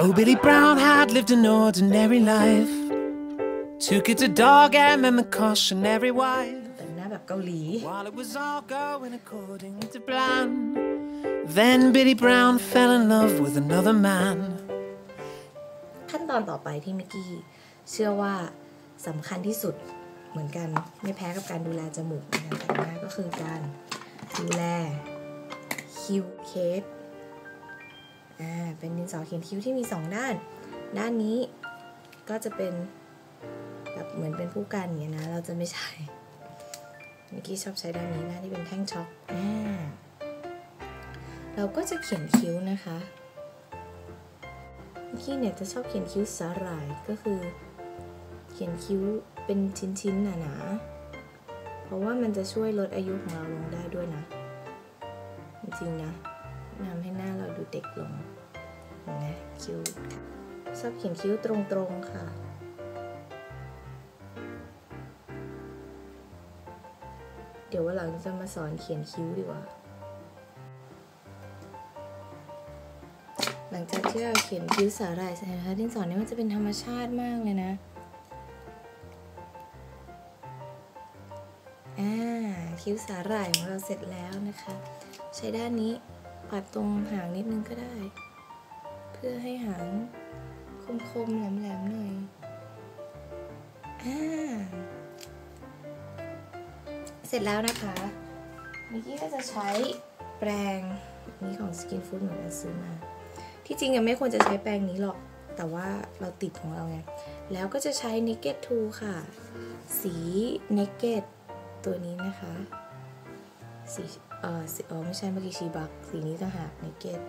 Oh, Billy Brown had lived an ordinary life. Two kids, a dog, and then the cautionary wife. แต่งหน้าแบบเกาหลี While it was all going according to plan, then Billy Brown fell in love with another man. ขั้นตอนต่อไปที่มิกกี้เชื่อว่าสำคัญที่สุดเหมือนกันไม่แพ้กับการดูแลจมูกในการแต่งหน้าก็คือการดูแลคิ้วเคส อ่าเป็นดินสอเขียนคิ้วที่มีสองด้าน ด้านนี้ก็จะเป็นแบบเหมือนเป็นผู้กันอย่างเงี้ยนะ เราจะไม่ใช้มิกกี้ชอบใช้ด้านนี้น้าที่เป็นแท่งช็อกอ่าเราก็จะเขียนคิ้วนะคะพี่เนี่ยจะชอบเขียนคิ้วสาหร่ายก็คือ เขียนคิ้วเป็นชิ้นๆหนาๆเพราะว่ามันจะช่วยลดอายุของเราลงได้ด้วยนะ จริงๆนะ ทำให้หน้าเราดูเด็กลงนไหมคิ้วชอบเขียนคิ้วตรงๆค่ะเดี๋ยววันหลังจะมาสอนเขียนคิ้วดีกว่า หลังจากที่เราเขียนคิ้วสาหร่ายเสร็จนะคะดินสอนี้มันจะเป็นธรรมชาติมากเลยนะ อ่า คิ้วสาหร่ายของเราเสร็จแล้วนะคะ ใช้ด้านนี้ ปัดตรงหางนิดนึงก็ได้ เพื่อให้หางคมๆแหลมๆหน่อยอ่าเสร็จแล้วนะคะมิกกี้ก็จะใช้แปรงนี้ของ Skin Food เหมือนกันซื้อมา ที่จริงยังไม่ควรจะใช้แปรงนี้หรอก แต่ว่าเราติดของเราไง แล้วก็จะใช้ Naked 2 ค่ะ สี Naked ตัวนี้นะคะ สี เออสีอ๋อไม่ใช่เมื่อกี้ชีบักสีนี้ต่างหาก Naked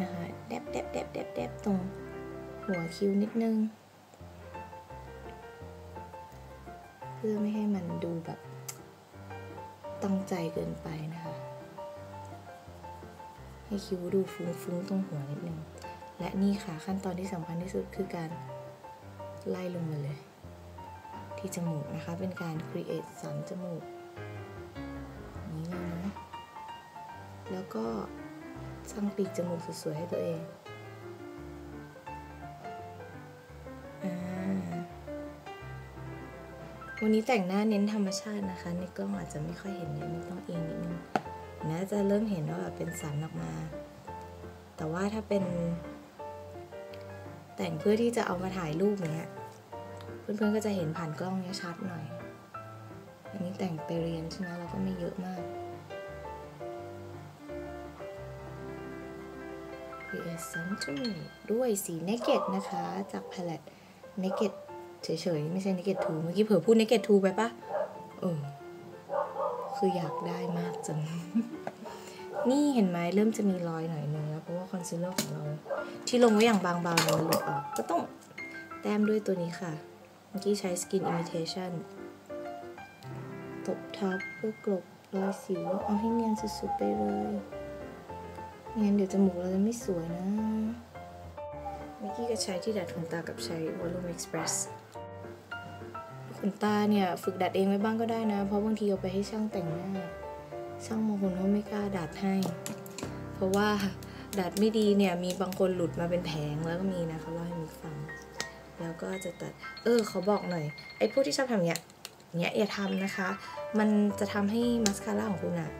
นะคะแดบแดบแดบแดบแดบตรงหัวคิ้วนิดนึง เพื่อไม่ให้มันดูแบบตั้งใจเกินไปนะคะ ให้คิ้วดูฟุ้งๆตรงหัวนิดนึง และนี่ค่ะขั้นตอนที่สำคัญที่สุดคือการไล่ลงมาเลย ที่จมูกนะคะเป็นการ create สันจมูก แล้วก็สร้างปีกจมูกสวยๆให้ตัวเองอวันนี้แต่งหน้าเน้นธรรมชาตินะคะ ในกล้องอาจจะไม่ค่อยเห็นเลยนี่ต้องเองนิดนึงนะจะเริ่มเห็นว่าแบบเป็นสันออกมา แต่ว่าถ้าเป็น แต่งเพื่อที่จะเอามาถ่ายรูปเนี้ย เพื่อนๆก็จะเห็นผ่านกล้องเนี้ยชัดหน่อย อันนี้แต่งไปเรียนใช่ไหมเราก็ไม่เยอะมาก Create Sun จมูกด้วยสี Naked นะคะ จาก Palette Naked เฉยๆ ไม่ใช่ Naked 2 เมื่อกี้เผลอพูด Naked 2 ไปปะเออ คืออยากได้มากจัง นี่เห็นไหมเริ่มจะมีรอยหน่อยนึงแล้ว เพราะว่าคอนซีลเลอร์ของเรา ที่ลงไว้อย่างบางเบามันหลุดออก ก็ต้องแต้มด้วยตัวนี้ค่ะ เมื่อกี้ใช้ Skin Imitation ตบทับเพื่อกลบรอยสิวเอาให้เนียนสุดๆไปเลย งั้นเดี๋ยวจมูกเราจะไม่สวยนะเมื่อกี้ก็ใช้ที่ดัดขนตากับใช้ Volume Express ขนตาเนี่ยฝึกดัดเองไว้บ้างก็ได้นะ เพราะบางทีเอาไปให้ช่างแต่งหน้า ช่างบางคนเขาไม่กล้าดัดให้ เพราะว่าดัดไม่ดีเนี่ยมีบางคนหลุดมาเป็นแผงแล้วก็มีนะเขาเล่าให้มิกฟัง แล้วก็จะตัด เออเขาบอกหน่อยไอ้พวกที่ชอบทำเนี้ยเนี้ยอย่าทำนะคะ มันจะทำให้มัสคาร่าของคุณอะ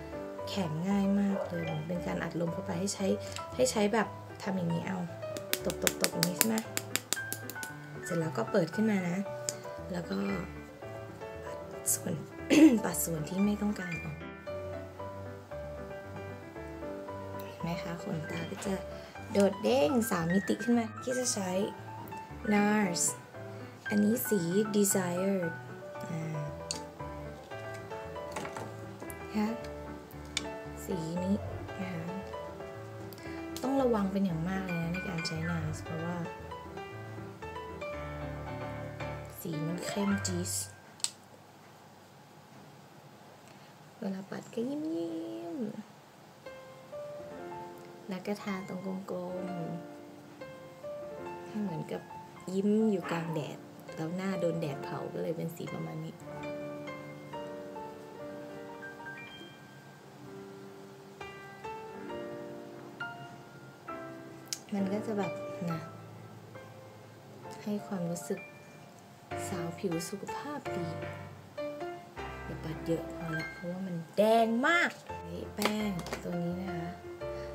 แข็งง่ายมากเลยเหมือนเป็นการอัดลมเข้าไปให้ใช้ให้ใช้แบบทำอย่างนี้เอาตบตบตบอย่างนี้ใช่ไหมเสร็จแล้วก็เปิดขึ้นมานะ แล้วก็ปัดส่วนปัดส่วนที่ไม่ต้องการออกเห็นไหมคะขนตาก็จะโดดเด้งสามมิติขึ้นมาที่จะใช้ NARS อันนี้สี Desired อ่าค่ะ สีนี้นะคะต้องระวังเป็นอย่างมากเลยนะในการใช้ NARS เพราะว่า สีมันเข้มจี๊สเวลาปัดก็ยิ้มยิ้มๆแล้วก็ทาตรงกลมๆให้เหมือนกับยิ้มอยู่กลางแดด แล้วหน้าโดนแดดเผาก็เลยเป็นสีประมาณนี้ มันก็จะแบบนะให้ความรู้สึกสาวผิวสุขภาพดีอย่าปัดเยอะพอละเพราะว่ามันแดงมากนี่แป้งตัวนี้นะคะ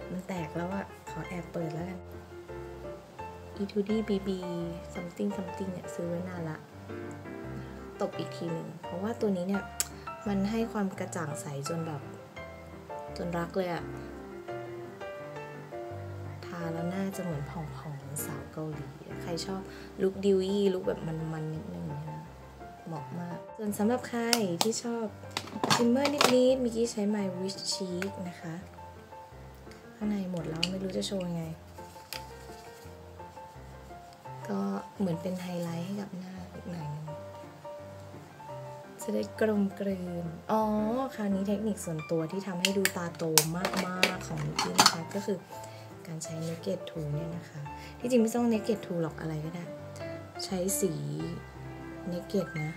มันแตกแล้วอะขอแอบเปิดแล้วกัน e 2 d bb something something เนี่ยซื้อไว้นานละ ตบอีกทีหนึ่ง เพราะว่าตัวนี้เนี่ย มันให้ความกระจ่างใสจนแบบ จนรักเลยอะาจะเหมือนผ่องๆเหมือนสาวเกาหลี ใครชอบลุคดิวี่ลุคแบบมันๆนิดนึงนะเหมาะมาก ส่วนสำหรับใครที่ชอบชิมเมอร์นิดๆเมื่อกี้ใช้ My Wish Cheek นะคะ ข้างในหมดแล้วไม่รู้จะโชว์ยังไง ก็เหมือนเป็นไฮไลท์ให้กับหน้าอีกหน่อยหนึงจะได้กลมกลืน อ๋อ คราวนี้เทคนิคส่วนตัวที่ทำให้ดูตาโตมากๆของมิกกี้นะคะ ก็คือ การใช้ Naked Tool เนี่ยนะคะ ที่จริงไม่ต้อง Naked Tool หรอกอะไรก็ได้ ใช้สี Naked นะ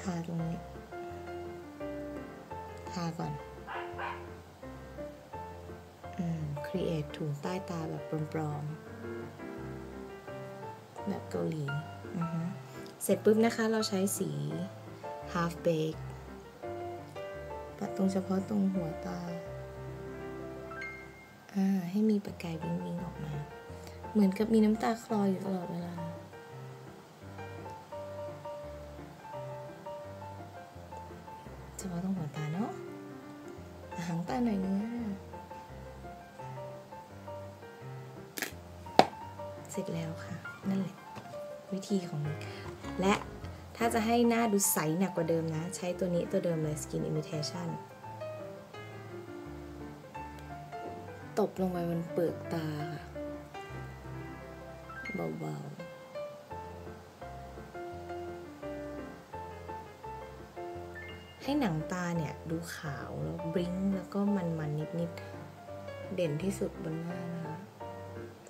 ทาตรงนี้ ทาก่อน อืม create ถุงใต้ตาแบบปลอมๆ แบบเกาหลี อือฮึเสร็จปุ๊บนะคะเราใช้สี half bake ปัดตรงเฉพาะตรงหัวตา ให้มีประกายวิงวิงออกมา เหมือนกับมีน้ำตาคลออยู่ตลอดเวลาเฉพาะตรงหัวตาเนาะหางตาหน่อยนึงอะเสร็จแล้วค่ะ นั่นแหละ วิธีของมัน และถ้าจะให้หน้าดูใสหนักกว่าเดิมนะ ใช้ตัวนี้ตัวเดิมเลย Skin Imitation ตบลงไปบนเปลือกตาค่ะเบาๆให้หนังตาเนี่ยดูขาวแล้วบริ้งแล้วก็มันๆนิดๆเด่นที่สุดบนหน้านะคะ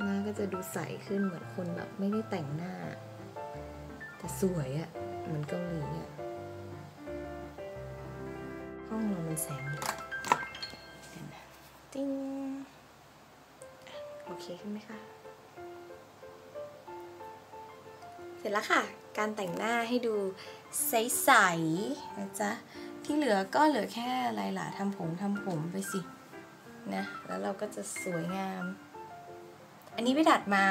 หน้าก็จะดูใสขึ้นเหมือนคนแบบไม่ได้แต่งหน้า แต่สวยอะ่ะเหมือนเกาหลีอะ่ะห้องเรามันแสงดีเดี๋ยวนะติ้ง เคขึ้นไหมคะเสร็จแล้วค่ะ การแต่งหน้าให้ดูใสๆนะจ๊ะที่เหลือก็เหลือแค่อะไรล่ะทำผมทำผมไปสินะแล้วเราก็จะสวยงาม อันนี้ไปดัดมา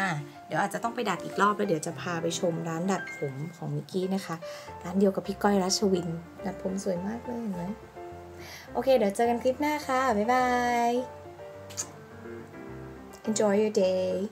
เดี๋ยวอาจจะต้องไปดัดอีกรอบแล้วเดี๋ยวจะพาไปชมร้านดัดผมของมิกกี้นะคะร้านเดียวกับพี่ก้อยรัชวิน ดัดผมสวยมากเลยเห็นไหมโอเค เดี๋ยวเจอกันคลิปหน้าค่ะ บ๊ายบาย enjoy your day